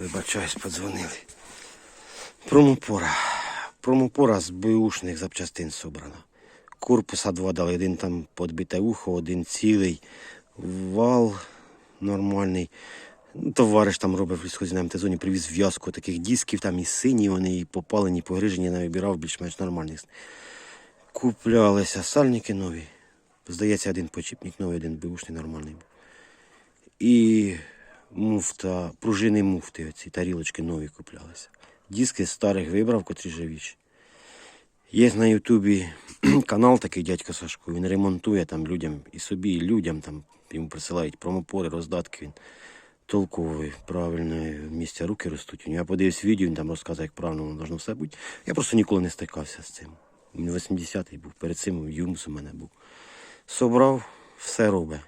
Вибачаюсь, подзвонили. Промопора. Промопора з беушних запчастин собрана. Корпуса два дали, один там подбите ухо, один цілий, вал нормальний. Товариш там робив в лісхозі на МТ-зоні, привіз в'язку таких дисків, там і сині, вони і попалені, погрижені, не більш-менш нормальних. Куплялися сальники нові. Здається, один почіпник новий, один беушний нормальний. І муфта, пружини муфти, оці тарілочки нові куплялися. Диски старих вибрав, котрі живіші. Є на Ютубі канал такий дядько Сашко, він ремонтує там людям і собі, і людям там йому присилають промопори, роздатки. Він толковий, правильно, місця руки ростуть. Я подивився відео, він там розказує, як правильно воно должно все бути. Я просто ніколи не стикався з цим. Він 80-й був, перед цим Юмс у мене був. Собрав, все робить.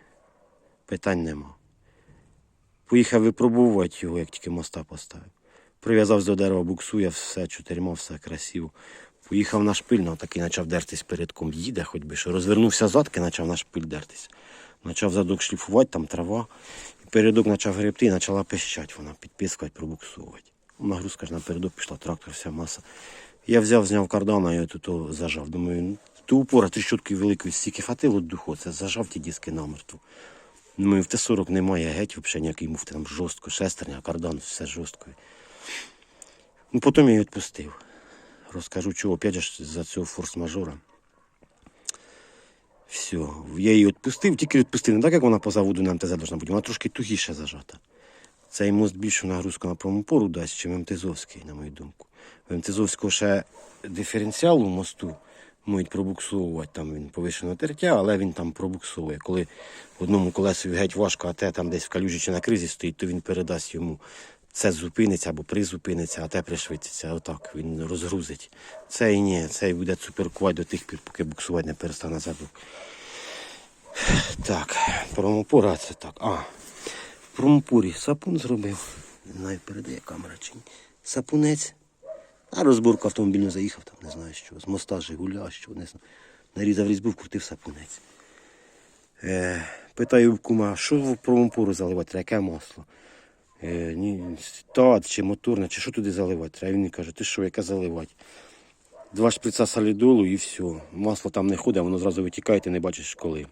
Питань нема. Поїхав випробувати його, як тільки моста поставив. Прив'язав до дерева, буксує, все чотирма, все красиво. Поїхав на шпиль, ну, такий почав дертись передком. Їде, хоч би що. Розвернувся задки, почав на шпиль дертись. Почав задок шліфувати, там трава. І передок почав гребти і почала пищать вона, підпискувати, пробуксовувати. Нагрузка ж напередок пішла, трактор, вся маса. Я взяв, зняв кардана і тут зажав. Думаю, ну, ту упора тріщоткою великою стільки хватило духу, це зажав ті диски намертво. Думаю, в Т-40 немає геть взагалі ніякої муфти, там жорстко, шестерня, кардан, все жорстко. Ну, потім я її відпустив. Розкажу, чого, опять ж, за цього форс-мажора. Все, я її відпустив, тільки відпустив. Не так, як вона по заводу на МТЗ должна бути, вона трошки тугіше зажата. Цей мост більшу нагрузку на промопору дасть, ніж МТЗовський, на мою думку. В МТЗовського ще диференціал у мосту можуть пробуксовувати, там він повишеного тертя, але він там пробуксовує. Коли одному колесові геть важко, а те там десь в калюжі чи на кризі стоїть, то він передасть йому. Це зупиниться або призупиниться, а те пришвидшиться. Отак він розгрузить. Цей ні, цей буде цуперкувати до тих пір, поки буксувати не перестане забув. Так, промопора це так. А, в промопорі сапун зробив. Не знаю, передає камера чи ні. Сапунець. А розборку автомобільну заїхав, там не знаю що. З моста Жигуля, що не знаю. Нарізав різьбу, вкрутив сапунець. Е, питаю кума, що в промопору заливати, яке масло? Е, ні, стат чи моторне, чи що туди заливати? Треба він каже, ти що, яке заливати? Два шприца солідолу і все. Масло там не ходить, воно зразу витікає, ти не бачиш коли.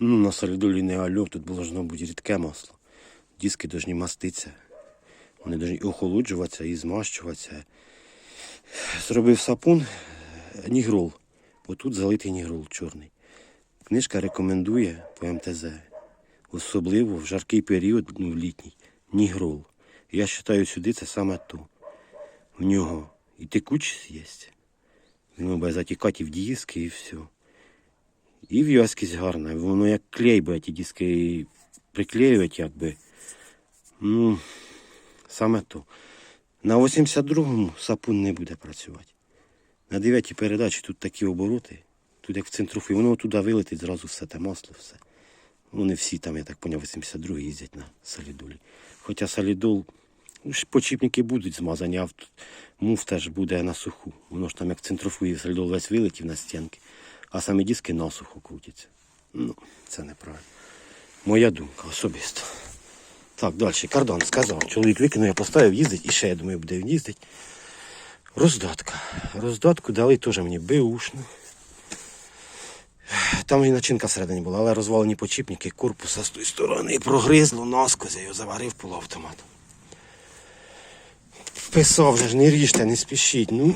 Ну, на солідолі не альов, тут должно бути рідке масло. Диски повинні маститися. Вони повинні охолоджуватися і змащуватися. Зробив сапун, е, нігрол. Отут залитий нігрол чорний. Книжка рекомендує по МТЗ. Особливо в жаркий період, ну, в літній, нігрол. Я вважаю, сюди це саме то. В нього і текучість є. Він буде затікати в диски, і все. І в'язкість гарна. Воно як клей буде ті диски приклеювати, якби. Ну, саме то. На 82-му сапун не буде працювати. На 9-й передачі тут такі обороти, тут як в центруфі, воно туди вилетить зразу все те масло, все. Вони всі там, я так поняв, 82 їздять на солідолі. Хоча солідол, ну, почіпники будуть змазані, а муф теж буде на суху. Воно ж там як в центрофугі солідол весь вилетів на стінки, а самі диски насухо крутяться. Ну, це неправильно. Моя думка особисто. Так, далі. Кардан сказав. Чоловік викинув, я поставив їздить і ще, я думаю, буде він їздить. Роздатка. Роздатку дали теж мені беушну. Там і начинка всередині була, але розвалені почіпники корпуса з тої сторони. І прогризло наскось, я його заварив полуавтомат. Писав вже ж, не ріжте, не спішіть. Ну,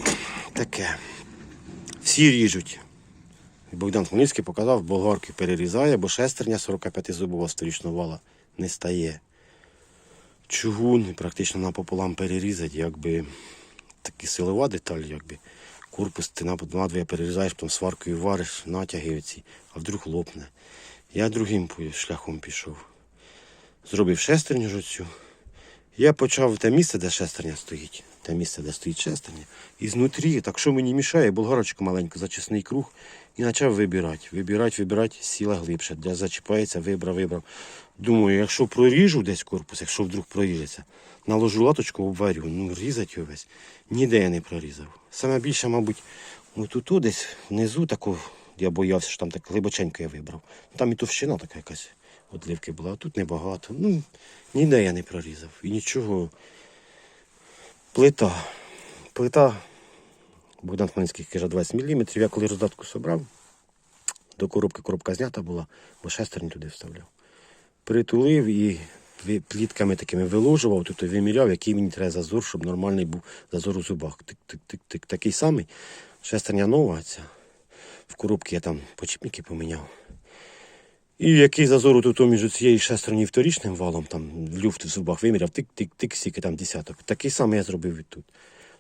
таке. Всі ріжуть. Богдан Хмельницький показав, болгарки перерізає, бо шестерня 45 зубова сторічного вала не стає. Чугун практично напополам перерізати, якби такі силова деталь, якби корпус ти надвоє перерізаєш, потім сваркою вариш, натяги оці, а вдруг лопне. Я другим шляхом пішов. Зробив шестерню ж оцю. Я почав те місце, де шестерня стоїть, те місце, де стоїть шестерня, і знутрі, так що мені мішає, болгарочку маленьку, зачисний круг, і почав вибирати. Вибирати, вибирати, сіла глибше. Де зачіпається, вибрав, вибрав. Думаю, якщо проріжу десь корпус, якщо вдруг проріжеться, наложу латочку, обварю, ну різати його весь. Ніде я не прорізав. Саме більше, мабуть, отут десь внизу таку, я боявся, що там так глибоченько я вибрав. Там і товщина така якась Отливки була, а тут небагато. Ну, ніде я не прорізав. І нічого. Плита. Плита. Богдан Хмельницький каже 20 мм. Я коли роздатку собрав, до коробки коробка знята була, бо шестерні туди вставляв. Притулив і плітками такими виложував, тут виміряв, який мені треба зазор, щоб нормальний був зазор у зубах. Такий самий. Шестерня нова ця. В коробці я там почіпники поміняв. І який зазор тут між цією шестернею вторічним валом, там люфт в зубах виміряв, тик-тик-тик, скільки там десяток. Такий самий я зробив і тут.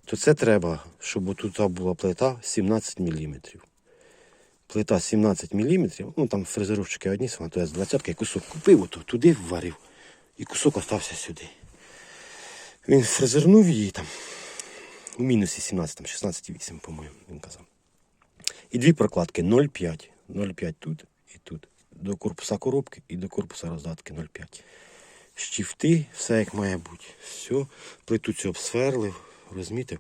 То це треба, щоб тут була плита 17 мм. Плита 17 мм, ну там фрезеровщики одні саме, то я з 20 і кусок купив, ото туди вварив, і кусок остався сюди. Він фрезернув її там. У мінусі 17, там 16,8, по-моєму, він казав. І дві прокладки 0,5. 0,5 тут і тут. До корпуса коробки і до корпуса роздатки 0,5. Щифти, все як має бути. Все, плиту цю обсверлив, розмітив,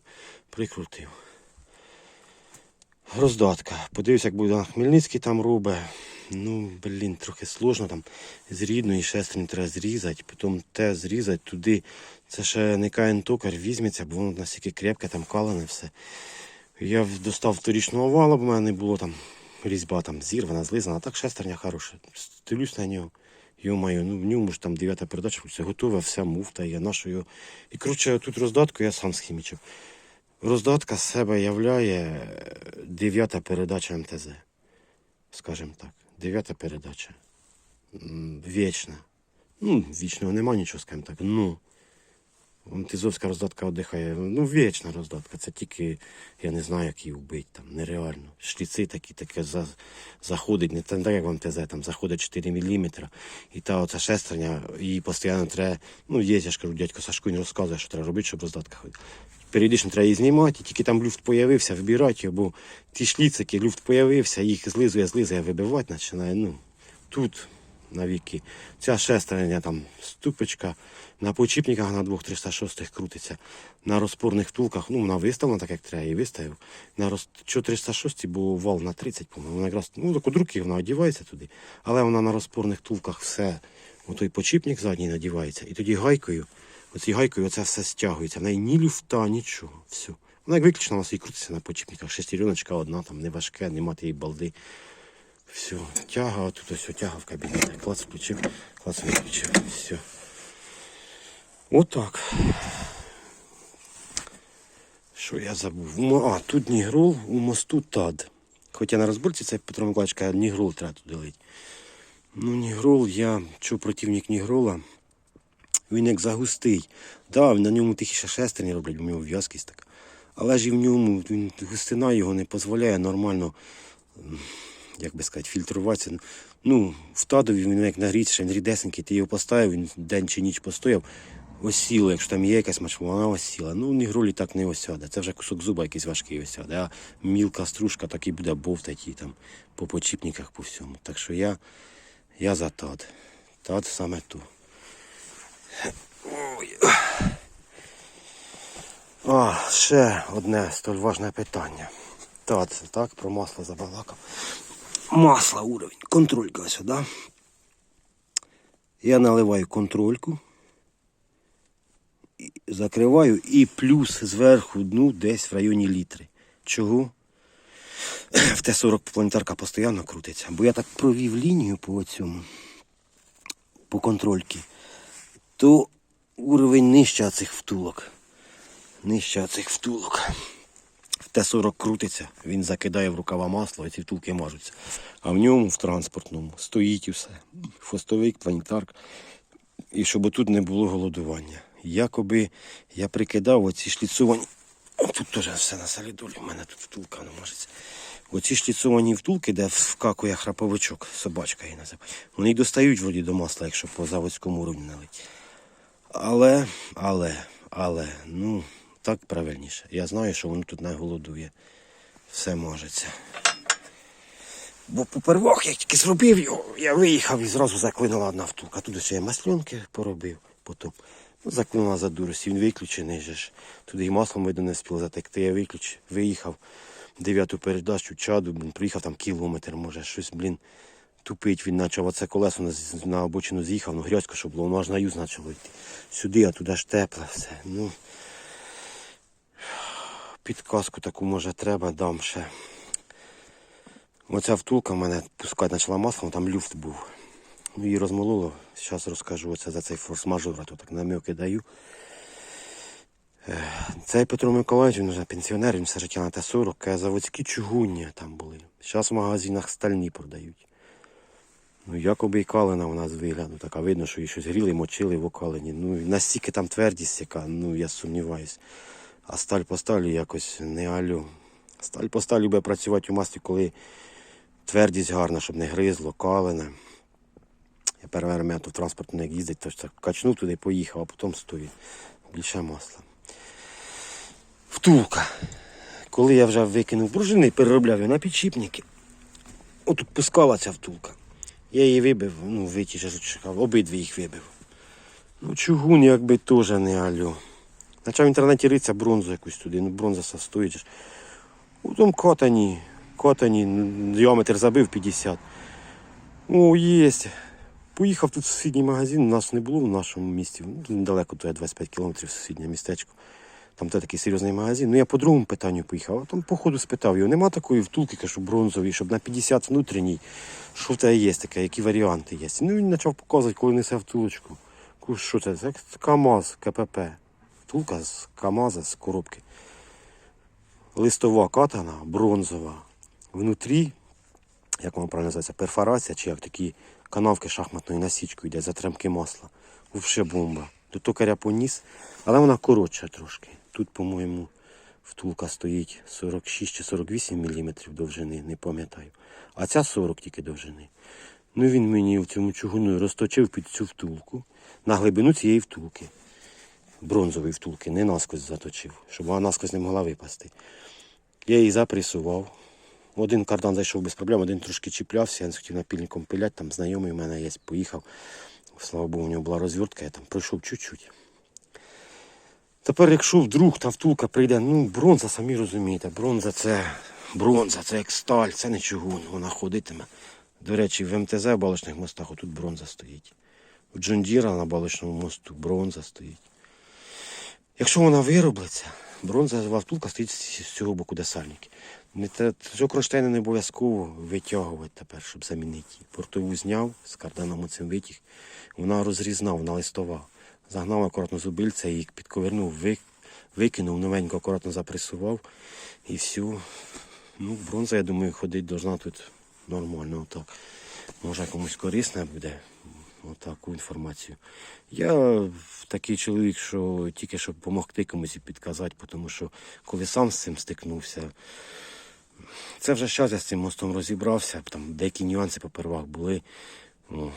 прикрутив. Роздатка. Подивився, як Богдан Хмельницький там робить. Ну, блін, трохи сложно там з рідної шестерні треба зрізати, потім те зрізати туди. Це ще не каєн токар візьметься, бо воно настільки крепке, там калене все. Я достав вторічного вала, бо в мене не було там різьба там зірвана, злизана, а так шестерня хороша. Стилюсь на нього. Йо-моє, ну в ньому ж там дев'ята передача, все готове, вся муфта є нашою. І коротше, тут роздатку я сам схімічив. Роздатка себе являє е, дев'ята передача МТЗ. Скажімо так. Дев'ята передача. Вічна. Ну, вічного нема нічого, скажімо так. Ну. МТЗовська роздатка віддихає. Ну, вічна роздатка. Це тільки, я не знаю, як її вбити. Там, нереально. Шліци такі, таке за, заходить, не так, як в МТЗ, там заходить 4 мм. І та оця шестерня, її постійно треба. Ну, є, я ж кажу, дядько Сашко він розказує, що треба робити, щоб роздатка ходила. Періодично треба її знімати, тільки там люфт появився, вибирати його, бо ті шліцики, люфт появився, їх злизує, злизує, вибивати починає. Ну, тут навіки. Ця шестерня там ступочка, на почіпниках на двох 306 крутиться, на розпорних втулках, ну вона виставлена так, як треба, і виставив. На роз... Що 306, бо вал на 30, по-моєму, вона якраз, ну так руки вона одівається туди, але вона на розпорних втулках все, отой почіпник задній надівається. І тоді гайкою, оцій гайкою оце все стягується. В неї ні люфта, нічого. Все. Вона як виключена, вона собі крутиться на почіпниках. Шестереночка одна, там не важке, нема тієї балди. Все, тяга, а тут ось тяга в кабінеті. Клац включив, клац виключив. Все. Отак. Що я забув? А, тут Нігрол, у мосту ТАД. Хоча на розборці це Петро Миколаївич каже, Нігрол треба туди лить. Ну, Нігрол, я чув противник Нігрола. Він як загустий. Да, на ньому тихіше шестерні роблять, в нього в'язкість така. Але ж і в ньому він, густина його не дозволяє нормально як би сказати, фільтруватися. Ну, в тадові він як нагріється, він рідесенький, ти його поставив, він день чи ніч постояв, осіло, якщо там є якась мачма, вона осіла. Ну, ні гролі так не осяде. Це вже кусок зуба якийсь важкий осяде. А мілка стружка так і буде бовтати її там по почіпниках, по всьому. Так що я, я за тад. Тад саме ту. Ой. А, ще одне столь важне питання. Тад, так, про масло забалакав. Масло уровень. Контролька сюди. Я наливаю контрольку. Закриваю і плюс зверху дну десь в районі літри. Чого? В Т-40 планетарка постійно крутиться. Бо я так провів лінію по цьому, по контрольці, то уровень нижче цих втулок. Нижче цих втулок. В Т-40 крутиться, він закидає в рукава масло, і ці втулки мажуться. А в ньому, в транспортному, стоїть усе. Фостовик, планетарк. І щоб тут не було голодування. Якоби я прикидав оці шліцовані. Тут теж все на солідолі, в мене тут втулка не можеться. Оці шліцовані втулки, де вкакує храповичок, собачка її називає. Вони й достають вроді до масла, якщо по заводському рівні налить. Але, але, але, ну, так правильніше. Я знаю, що воно тут не голодує. Все можеться. Бо попервах, як тільки зробив його, я виїхав і зразу заклинула одна втулка. Туди ще я масльонки поробив потім. Ну, заклинула за дурості, він виключений же ж. Туди і маслом видно не спіло затекти. Я виключив, виїхав дев'яту передачу, чаду, блін, приїхав там кілометр, може, щось, блін. тупить, він почав оце колесо на, на обочину з'їхав, ну грязько, що було, воно аж на юз почало йти. Сюди, а туди ж тепле все. Ну, підказку таку може треба, дам ще. Оця втулка в мене пускати почала маслом, там люфт був. Ну, її розмололо. Зараз розкажу оце за цей форс-мажор, то так намеки даю. Цей Петро Миколаївич, він вже пенсіонер, він все життя на Т-40, заводські чугуння там були. Зараз в магазинах стальні продають. Ну, як обійкалена вона з вигляду, така видно, що її щось гріли, мочили в окалені. Ну, настільки там твердість, яка, ну я сумніваюсь. А сталь по сталі якось не алю. Сталь по сталі буде працювати у маслі, коли твердість гарна, щоб не гризло, калене. Я перший раз в транспорт не їздить, то так качнув туди, поїхав, а потім стоїть. Більше масла. Втулка. Коли я вже викинув пружини переробляв її на підшипники, отут пускала ця втулка. Я її вибив, ну, витяжав, обидві їх вибив. Ну, чугун якби теж не алло. Почав в інтернеті риться бронзу якусь туди, ну бронза стоїть. У катані, ну, діаметр забив 50. О, єсть. Поїхав тут в сусідній магазин, у нас не було в нашому місті. Ну, недалеко, то є 25 кілометрів сусіднє містечко. Там те такий серйозний магазин. Ну я по другому питанню поїхав, а там по ходу спитав його, нема такої втулки, кажу, бронзової, щоб на 50 внутрішній. Що в тебе є таке, які варіанти є? Ну він почав показувати, коли несе втулочку. Кажу, що це? Це КАМАЗ, КПП. Втулка з КАМАЗа, з коробки. Листова катана, бронзова. Внутрі, як воно правильно називається, перфорація, чи як такі канавки шахматною насічкою йде, затремки масла. Взагалі бомба. До токаря поніс, але вона коротша трошки. Тут, по-моєму, втулка стоїть 46 чи 48 мм довжини, не пам'ятаю. А ця 40 тільки довжини. Ну він мені в цьому чугуну розточив під цю втулку на глибину цієї втулки. Бронзової втулки, не наскось заточив, щоб вона наскось не могла випасти. Я її запресував. Один кардан зайшов без проблем, один трошки чіплявся, я не хотів напільником пиляти, там знайомий в мене є, поїхав. Слава Богу, у нього була розвертка, я там пройшов чуть-чуть. Тепер, якщо вдруг та втулка прийде, ну, бронза, самі розумієте, бронза це бронза, це як сталь, це не чугун, вона ходитиме. До речі, в МТЗ в балочних мостах отут бронза стоїть. У Джондіра на балочному мосту бронза стоїть. Якщо вона виробиться, бронзова втулка стоїть з цього боку, де сальники. Цього кронштейна не обов'язково витягувати тепер, щоб замінити її. Портову зняв, з карданом оцим витяг. Вона розрізна, вона листова. Загнав акуратно зубильця і підковернув, викинув, новенько акуратно запресував і все. Ну, бронза, я думаю, ходить должна тут нормально. Отак. Може комусь корисна буде. Отаку інформацію. Я такий чоловік, що тільки щоб допомогти комусь і підказати, тому що коли сам з цим стикнувся, це вже зараз я з цим мостом розібрався, там деякі нюанси попервах були. Ну,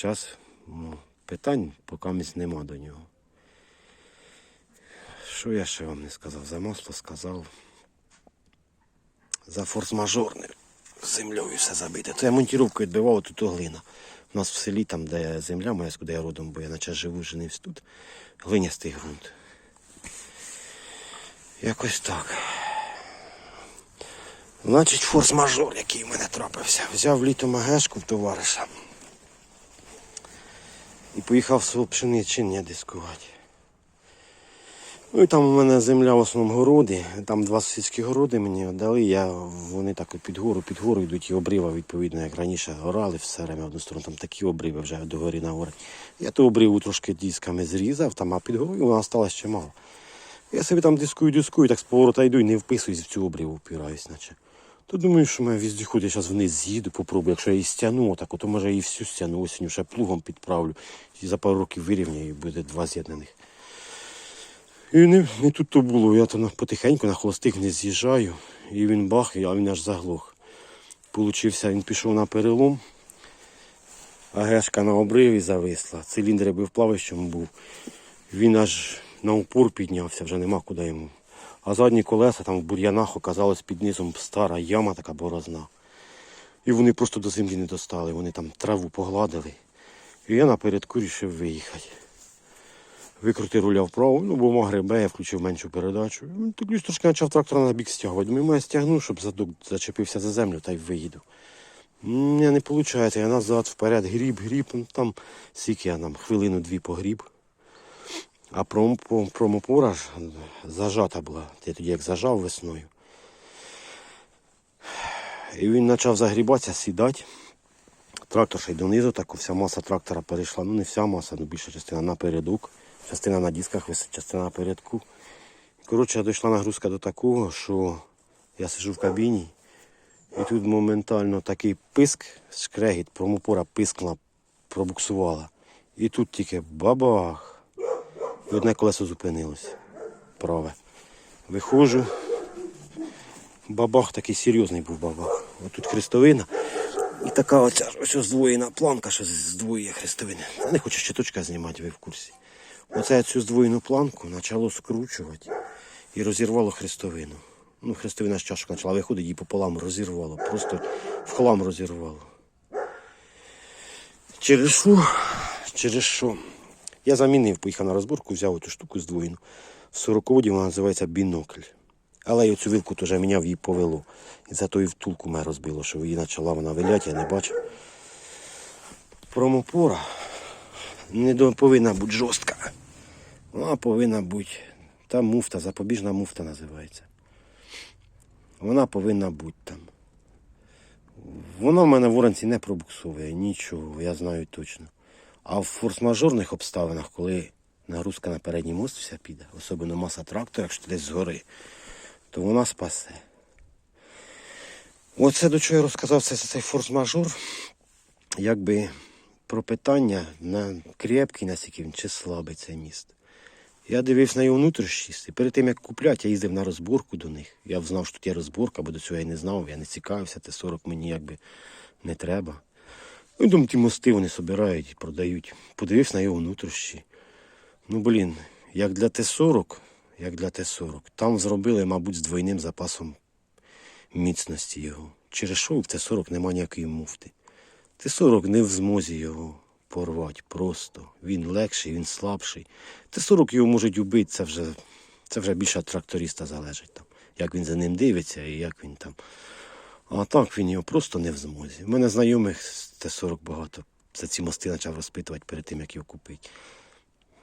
зараз ну, питань поки нема до нього. Що я ще вам не сказав? За масло сказав. За форс-мажорне. Землею все забите. То я монтіровку відбивав тут глина. У нас в селі, там, де земля моя, куди я родом, бо я на час живу, женився тут. Глинястий ґрунт. Якось так. Значить, форс-мажор, який в мене трапився. Взяв літо магешку в товариша. І поїхав свого пшеничення дискувати. Ну і там у мене земля в основному городи. Там два сусідські городи мені дали. Я, вони так під гору, під гору йдуть і обрива, відповідно, як раніше горали все время одну сторону. Там такі обриви вже до гори на гори. Я ту обриву трошки дисками зрізав, там, а під горою вона осталась ще мало. Я собі там дискую, дискую, так з поворота йду і не вписуюсь в цю обриву, впираюсь, наче. То думаю, що мене віздіход, я зараз вниз з'їду, попробую. Якщо я її стягну, так, то може я її всю стягну осінню, ще плугом підправлю. І за пару років вирівняю і буде два з'єднаних. І не, не тут то було. Я то потихеньку на холостих не з'їжджаю. І він бах, а він аж заглох. Получився, він пішов на перелом, а гешка на обриві зависла. Циліндр якби в плавищому був. Він аж на упор піднявся, вже нема куди йому. А задні колеса там в бур'янах оказалось під низом стара яма така борозна. І вони просто до землі не достали, вони там траву погладили. І я напередку вирішив виїхати. Викрутив руля вправо, ну бо гребе, я включив меншу передачу. Так лиш трошки почав трактора на бік стягувати. Думаю, я стягну, щоб задок зачепився за землю та й виїду. Ні, не виходить, я назад, вперед, гріб, гріб, ну, там скільки я нам хвилину-дві погріб. А пром- промопора ж зажата була. Я тоді як зажав весною. І він почав загрібатися, сідати. Трактор ще й донизу, так вся маса трактора перейшла. Ну не вся маса, ну більша частина на передок. Частина на дисках висить, частина на передку. Коротше, дійшла нагрузка до такого, що я сижу в кабіні, і тут моментально такий писк, шкрегіт, промопора пискнула, пробуксувала. І тут тільки бабах. І одне колесо зупинилось. Праве. Виходжу. Бабах такий серйозний був бабах. Ось тут хрестовина. І така оця ось здвоєна планка, що здвоює хрестовини. Не хочу щиточка знімати, ви в курсі. Оце цю здвоєну планку почало скручувати і розірвало хрестовину. Ну, хрестовина з чашок почала виходити і пополам розірвало. Просто в хлам розірвало. Через що? Через що? Я замінив, поїхав на розборку, взяв цю штуку здвоєну. В сороководі вона називається бінокль. Але я цю вилку теж міняв, її повело. І за і втулку мене розбило, що її почала вона виляти, я не бачив. Промопора не повинна бути жорстка. Вона повинна бути. Та муфта, запобіжна муфта називається. Вона повинна бути там. Воно в мене в оранці не пробуксовує, нічого, я знаю точно. А в форс-мажорних обставинах, коли нагрузка на передній мост вся піде, особливо маса трактора, якщо десь згори, то вона спасе. Оце до чого я розказав це, цей форс-мажор, якби про питання на крепкий, наскільки він чи слабий цей міст. Я дивився на його внутрішність, і перед тим як купляти, я їздив на розборку до них. Я знав, що тут є розборка, бо до цього я не знав, я не цікавився, Т-40 мені якби не треба. Ну, думаю, ті мости вони собирають і продають. Подивився на його внутрішні. Ну, блін, як для Т-40, як для Т-40, там зробили, мабуть, з двойним запасом міцності його. Через що в Т-40 нема ніякої муфти. Т-40 не в змозі його порвати просто. Він легший, він слабший. Т-40 його можуть убити, це вже, це вже більше від тракториста залежить. Там, як він за ним дивиться і як він там. А так він його просто не в змозі. У мене знайомих з Т-40 багато. За ці мости почав розпитувати перед тим, як його купити.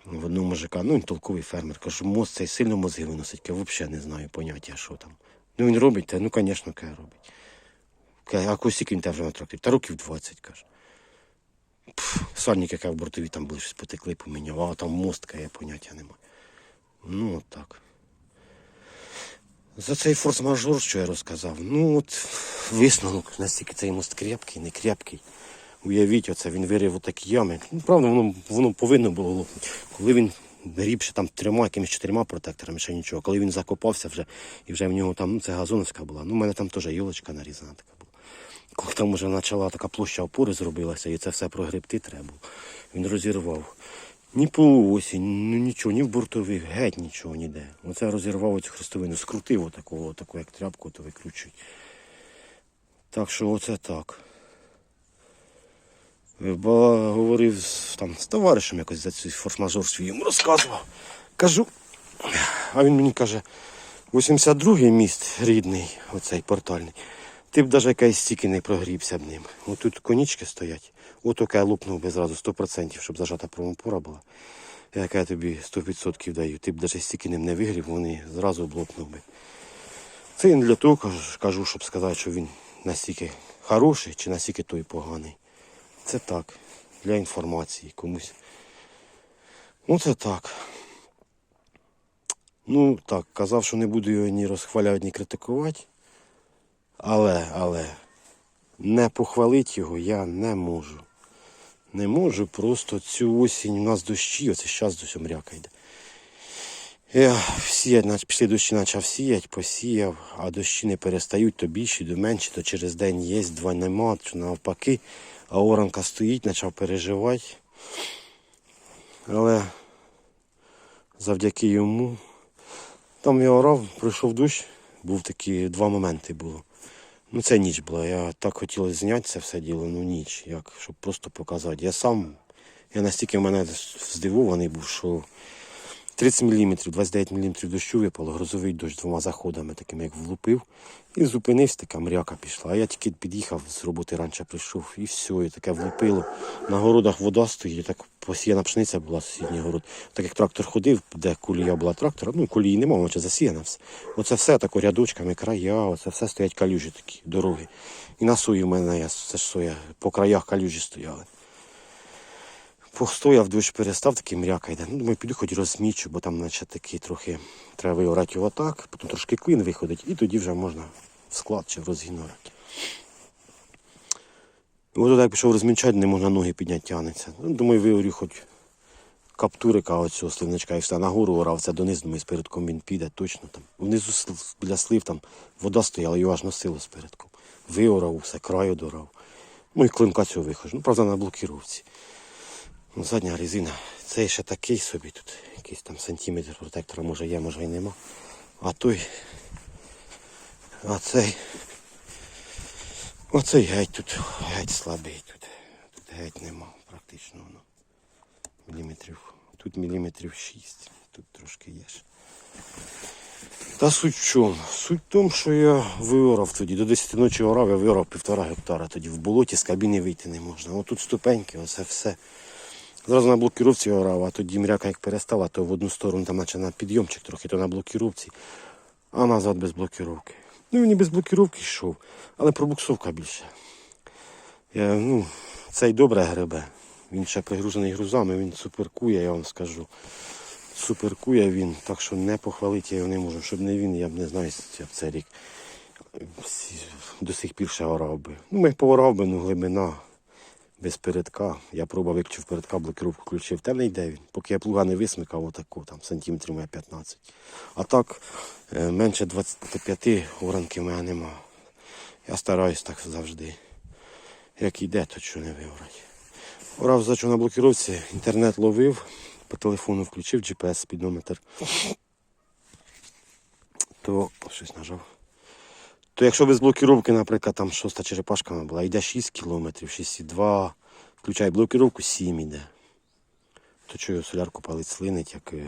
В одного мужика, ну він толковий фермер, кажу, мост цей сильно мозги виносить, я взагалі не знаю поняття, що там. Ну він робить, та ну, звісно, каже, робить. А косік він те вже на тракторі? Та років 20, каже. Сальник, яка в бортові там були щось потекли, поміняв, а там мост, каже, я поняття немає. Ну, от так. За цей форс-мажор, що я розказав, ну от висновок, настільки цей мост крепкий, не крепкий. Уявіть, оце він вирив отакі ями. Ну, правда, воно, воно повинно було лопнути. Коли він гріб ще там трьома, якимись чотирма протекторами, ще нічого. Коли він закопався вже, і вже в нього там, ну це газоновська була. Ну, у мене там теж йолочка нарізана така. Коли там вже почала така площа опори зробилася, і це все прогребти треба було. Він розірвав. Ні полуосінь, ну нічого, ні в бортових, геть нічого ніде. Оце розірвав оцю хрестовину, скрутив отаку, отаку, як тряпку, то викручують. Так що оце так. Бо говорив там, з товаришем якось за цей форс-мажор свій йому розказував. Кажу, а він мені каже, 82-й міст рідний, оцей портальний. Ти б навіть якась стільки не прогрівся б ним. Отут конічки стоять. От я лупнув би зразу 100%, щоб зажата промопора була. Яка я тобі 100% даю. Ти б навіть стільки ним не вигрів, вони зразу б лопнув би. Це не для того кажу, щоб сказати, що він настільки хороший чи настільки той поганий. Це так, для інформації комусь. Ну це так. Ну так, казав, що не буду його ні розхвалювати, ні критикувати. Але, але не похвалити його я не можу. Не можу, просто цю осінь у нас дощі, оце зараз до мряка йде. Я сіять, пішли дощі почав сіяти, посіяв, а дощі не перестають, то більші, то менші, то через день є, два нема, то навпаки. А оранка стоїть, почав переживати. Але завдяки йому. Там я орав, пройшов дощ, був такі два моменти було. Ну це ніч була. Я так хотів зняти це все діло, ну ніч, як, щоб просто показати. Я сам, я настільки мене здивований був, що 30 мм, 29 мм дощу випало, грозовий дощ двома заходами, такими як влупив. І зупинився, така мряка пішла. А я тільки під'їхав з роботи раніше прийшов, і все, і таке влупило. На городах вода стоїть, так посіяна пшениця була сусідній город. Так як трактор ходив, де колія була трактора, ну колії немає, воно ще засіяна все. Оце все тако рядочками, края, оце все стоять калюжі такі, дороги. І на сої в мене, я, це ж соя, по краях калюжі стояли. Постояв, дощ перестав, такий мряка йде. Ну, думаю, піду хоч розмічу, бо там наче такий трохи треба виорати його так, потім трошки клин виходить, і тоді вже можна в склад чи в розгін орати. От як пішов розмічати, не можна ноги підняти тягнеться. Ну, думаю, виорю хоч каптурика оцього сливничка і все нагору орав, це донизу, думаю, спередком він піде точно там. Внизу біля слив там вода стояла, його аж носило спередком. Виорав, все, краю дорав. Ну і клинка цього вихожу. Ну, правда, на блокіровці. Ну, задня резина. Цей ще такий собі тут. Якийсь там сантиметр протектора може є, може і нема. А той. А цей. Оцей геть тут. Геть слабий тут. Тут геть нема практично воно. Міліметрів. Тут міліметрів 6. Тут трошки є. ще. Та суть в чому? Суть в тому, що я виорав тоді. До 10 ночі орав, я виорав півтора гектара. Тоді в болоті з кабіни вийти не можна. Отут ступеньки, оце все. Зразу на блокіровці орав, а тоді мряка як перестала, то в одну сторону там наче на підйомчик трохи, то на блокіровці, а назад без блокіровки. Ну він і без блокіровки йшов, але пробуксовка більше. Я, ну, цей добре гребе. Він ще пригружений грузами, він суперкує, я вам скажу. Суперкує він, так що не похвалити я його не можу. Щоб не він, я б не знаю, я б цей рік до сих пір ще орав би. Ну, ми поорав би, ну глибина без передка. Я пробував, як чи в передка блокировку включив, та не йде він. Поки я плуга не висмикав, отаку, там сантиметрів має 15. А так, е, менше 25 оранки в мене нема. Я стараюсь так завжди. Як іде, то що не вибрати. Орав зачу на блокировці, інтернет ловив, по телефону включив GPS спідометр. То щось нажав. То якщо без блокіровки, наприклад, там шоста черепашка була, йде 6 кілометрів, 6,2, включай блокіровку, 7 іде. То чого солярку палить слинить, як, е,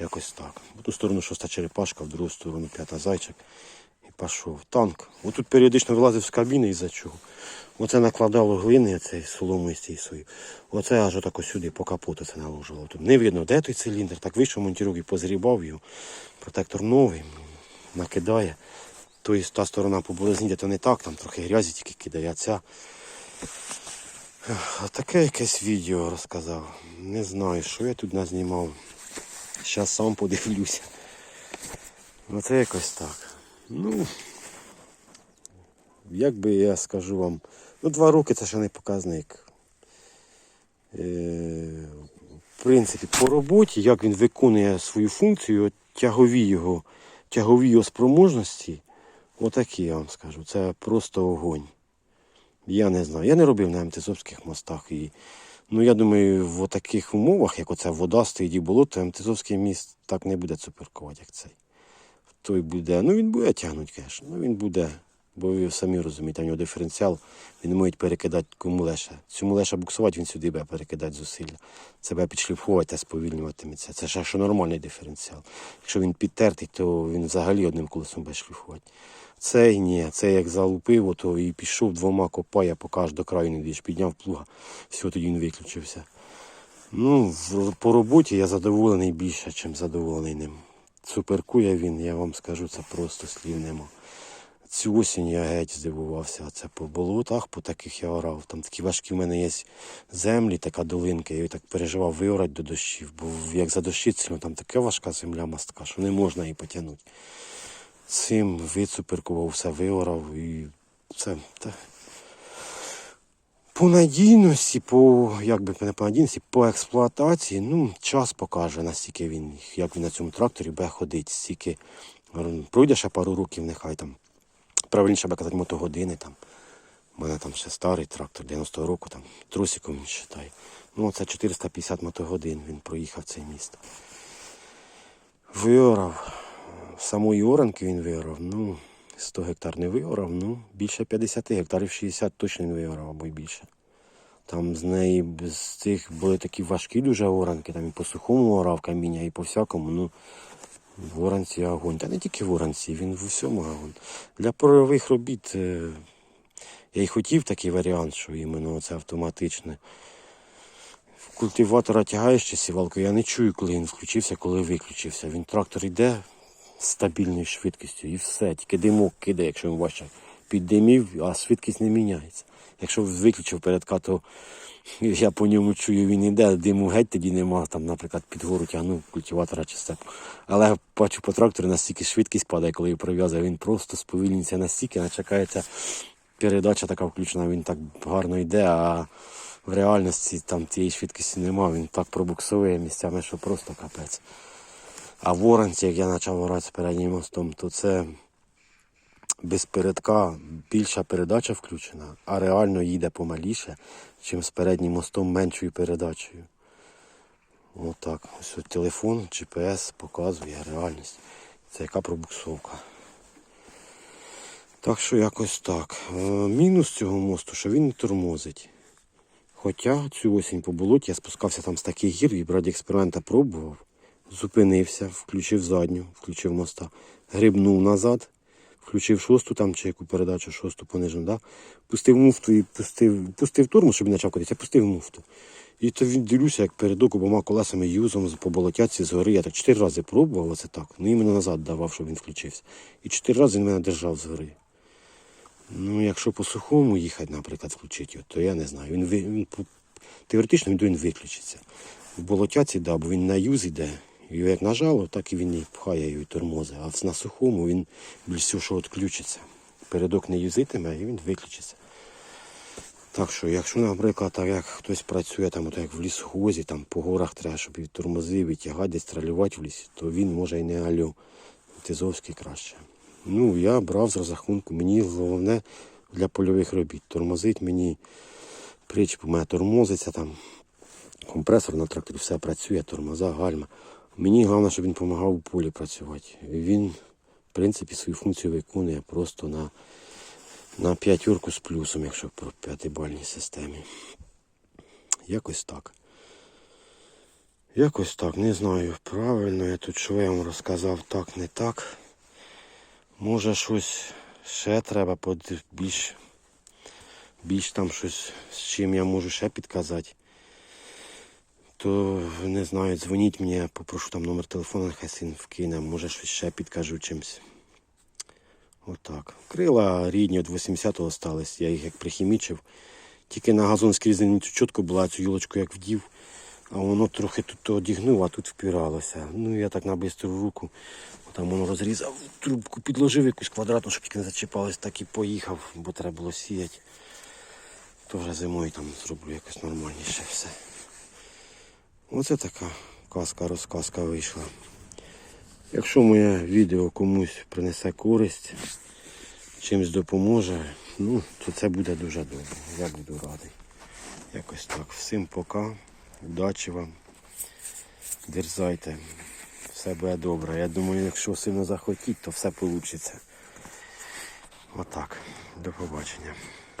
якось так. В ту сторону шоста черепашка, в другу сторону п'ята зайчик. І пішов. Танк. Отут періодично вилазив з кабіни із-за чого. Оце накладало глини, цей солому із цієї сої. Оце аж отако сюди по капоту це наложило. Тут не видно, де той циліндр. Так вийшов монтірук і позрібав його. Протектор новий, накидає. Тобто та сторона по борозні, то не так, там трохи грязі тільки кидає, а. Таке якесь відео розказав. Не знаю, що я тут назнімав. Зараз сам подивлюся. Оце якось так. Ну, як би я скажу вам, ну два роки це ще не показник. Е, в принципі, по роботі, як він виконує свою функцію, тягові його, тягові його спроможності, отакі я вам скажу. Це просто огонь. Я не знаю. Я не робив на МТЗовських мостах. І, ну, я думаю, в таких умовах, як оця вода стоїть і болото, МТЗовський міст так не буде цуперкувати, як цей. Той буде, ну він буде тягнути, звісно. Ну він буде, бо ви самі розумієте, у нього диференціал, він може перекидати кому леша. Цьому леша буксувати, він сюди буде перекидати зусилля. Це буде підшліфувати та сповільнюватиметься. Це ще що нормальний диференціал. Якщо він підтертий, то він взагалі одним колесом буде шліфувати. Цей ні, цей як залупив, ото і пішов двома копає, поки аж до краю не дійш, підняв плуга, все, тоді він виключився. Ну, по роботі я задоволений більше, ніж задоволений ним. Суперкує він, я вам скажу, це просто слів нема. Цю осінь я геть здивувався. Це по болотах, по таких я орав. Там такі важкі в мене є землі, така долинка. Я так переживав виорати до дощів, бо як задощиться, ну, там така важка земля мастка, що не можна її потягнути. Цим вицуперкував, все виорав і це. Та... По надійності, по як би не по надійності, по експлуатації, ну, час покаже, настільки він, як він на цьому тракторі буде ходити, стільки пройде ще пару років, нехай там. Правильніше би казати, мотогодини. У мене там ще старий трактор 90-го року, там трусиком він вважає. Ну, це 450 мотогодин він проїхав цей міст. Виорав. Самої оранки він виорав, ну, 100 гектар не виорав, ну, більше 50 гектарів 60 точно не виорав, або й більше. Там з неї з цих були такі важкі дуже оранки, там і по сухому орав каміння, і по всякому. Ну, в оранці огонь. Та не тільки в оранці, він в усьому огонь. Для польових робіт е, я й хотів такий варіант, що іменно це автоматичне. Культиватора тягаєш чи сівалку, я не чую, коли він включився, коли виключився. Він трактор йде стабільною швидкістю і все. Тільки димок кидає, якщо він бачить, піддимів, а швидкість не міняється. Якщо виключив передка, то я по ньому чую, він іде, диму геть тоді нема, там, наприклад, під гору тягнув культиватора чи степ. Але бачу по трактору настільки швидкість падає, коли його прив'язує, він просто сповільнюється настільки, начекається передача така включена, він так гарно йде, а в реальності там тієї швидкості нема, він так пробуксує місцями, що просто капець. А в Оранці, як я почав орати з переднім мостом, то це без передка більша передача включена, а реально їде помаліше, чим з переднім мостом меншою передачею. Отак. Ось телефон, GPS показує реальність. Це яка пробуксовка. Так що якось так. Е, Мінус цього мосту, що він не тормозить. Хоча цю осінь по болоті я спускався там з таких гір і раді експеримента пробував. Зупинився, включив задню, включив моста, грибнув назад, включив шосту там чи яку передачу, шосту понижену, да? пустив муфту і пустив, пустив тормоз, щоб він почав котитися, пустив муфту. І то він дивлюся, як передок обома колесами юзом по болотяці згори. Я так чотири рази пробував оце так. Ну іменно назад давав, щоб він включився. І чотири рази він мене держав згори. Ну, якщо по сухому їхати, наприклад, включити його, то я не знаю. Він, ви- він теоретично він, він виключиться. В болотяці, да, бо він на юз іде. Як нажало, так і він і пхає його і тормозить. А на сухому він більш всього, відключиться. Передок не юзитиме, і він виключиться. Так що, якщо, наприклад, так як хтось працює там, як в лісхозі, там по горах треба, щоб і тормозив, і тягати, десь тралювати в лісі, то він може і не альо. Тизовський краще. Ну, я брав з розрахунку, мені головне для польових робіт. Тормозить мені причіп у мене тормозиться там. Компресор на тракторі все працює, тормоза, гальма. Мені головне, щоб він допомагав у полі працювати. Він, в принципі, свою функцію виконує просто на, на п'ятірку з плюсом, якщо по п'ятибальній системі. Якось так. Якось так, не знаю, правильно я тут що я вам розказав, так, не так. Може щось ще треба більш, більш там щось, з чим я можу ще підказати. То не знаю, дзвоніть мені, попрошу там номер телефону, нехай син вкине, може щось ще підкажу чимось. Отак. Крила рідні від 80-го стались, я їх як прихімічив. Тільки на газон скрізь чітко була цю юлочку як вдів, а воно трохи тут одігнув, а тут впиралося. Ну я так на бистру руку, там воно розрізав, трубку підложив якусь квадратну, щоб тільки не зачіпалось, так і поїхав, бо треба було сіяти. То вже зимою там зроблю якось нормальніше все. Оце така казка-розказка вийшла. Якщо моє відео комусь принесе користь, чимось допоможе, ну, то це буде дуже добре. Я буду радий. Якось так. Всім пока. Удачі вам. Дерзайте. Все буде добре. Я думаю, якщо сильно захотіть, то все вийде. Отак. До побачення.